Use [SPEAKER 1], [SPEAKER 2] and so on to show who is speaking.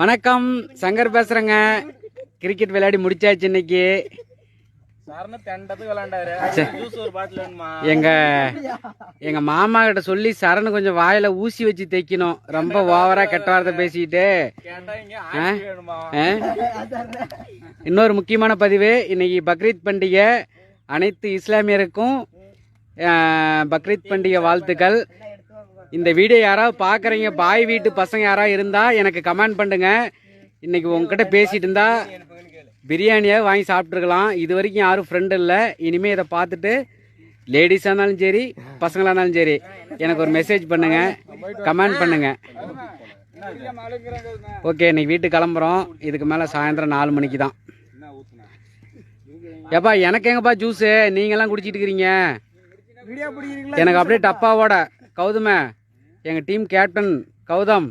[SPEAKER 1] வணக்கம். சங்கர் பேசுறேங்க. கிரிக்கெட் விளையாடி முடிச்சாச்சு இன்னைக்கு. எங்க எங்க மாமா கிட்ட சொல்லி சரணு கொஞ்சம் வாயில ஊசி வச்சு தைக்கணும் ரொம்ப ஓவரா கெட்ட வார்த்தை ஆ? இன்னொரு முக்கியமான பதிவு இன்னைக்கு பக்ரீத் பண்டிகை அனைத்து இஸ்லாமியருக்கும் பக்ரீத் பண்டிகை வாழ்த்துக்கள். இந்த வீடியோ யாராவது பார்க்குறீங்க பாய் வீட்டு பசங்க யாராவது இருந்தா எனக்கு கமெண்ட் பண்ணுங்க. இன்னைக்கு உங்ககிட்ட பேசிட்டு இருந்தா பிரியாணியாக வாங்கி சாப்பிட்ருக்கலாம் இது வரைக்கும் யாரும் ஃப்ரெண்டு இல்லை. இனிமேல் இதை பார்த்துட்டு லேடிஸாக இருந்தாலும் சரி பசங்களாக இருந்தாலும் சரி எனக்கு ஒரு மெசேஜ் பண்ணுங்க. கமெண்ட் பண்ணுங்க. ஓகே இன்னைக்கு வீட்டுக்கு கிளம்புறோம். இதுக்கு மேலே சாயந்தரம் நாலு மணிக்கு தான். ஏப்பா எனக்கு எங்கப்பா ஜூஸு நீங்கெல்லாம் குடிச்சிட்டு இருக்கிறீங்க. எனக்கு அப்படியே டப்பாவோட. கௌதம எங்கள் டீம் கேப்டன் கௌதம்.